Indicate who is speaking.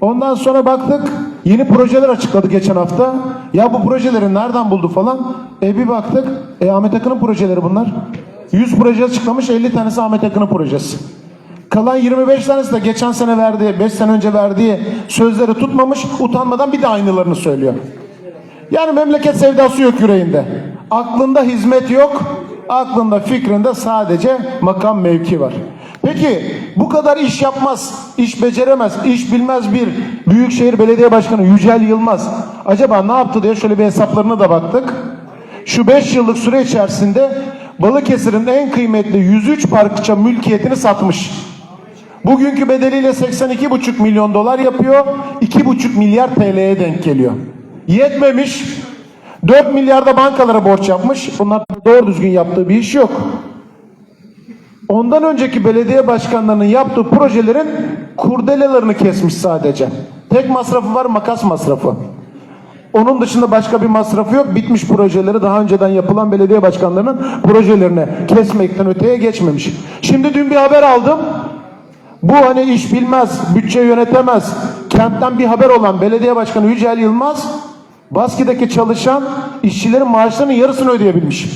Speaker 1: Ondan sonra baktık yeni projeler açıkladı geçen hafta. Ya bu projeleri nereden buldu falan. E bir baktık e Ahmet Akın'ın projeleri bunlar. 100 proje açıklamış 50 tanesi Ahmet Akın'ın projesi. Kalan 25 tanesi de geçen sene verdiği, 5 sene önce verdiği sözleri tutmamış, utanmadan bir de aynılarını söylüyor. Yani memleket sevdası yok yüreğinde. Aklında hizmet yok, aklında fikrinde sadece makam mevki var. Peki bu kadar iş yapmaz, iş beceremez, iş bilmez bir Büyükşehir Belediye Başkanı Yücel Yılmaz acaba ne yaptı diye şöyle bir hesaplarına da baktık. Şu 5 yıllık süre içerisinde Balıkesir'in en kıymetli 103 parkça mülkiyetini satmış. Bugünkü bedeliyle 82,5 milyon dolar yapıyor. 2,5 milyar TL'ye denk geliyor. Yetmemiş. 4 milyarda bankalara borç yapmış. Bunlar doğru düzgün yaptığı bir iş yok. Ondan önceki belediye başkanlarının yaptığı projelerin kurdelalarını kesmiş sadece. Tek masrafı var makas masrafı. Onun dışında başka bir masrafı yok. Bitmiş projeleri daha önceden yapılan belediye başkanlarının projelerini kesmekten öteye geçmemiş. Şimdi dün bir haber aldım. Bu hani iş bilmez, bütçe yönetemez, kentten bir haber olan belediye başkanı Yücel Yılmaz, Baski'deki çalışan işçilerin maaşlarının yarısını ödeyebilmiş.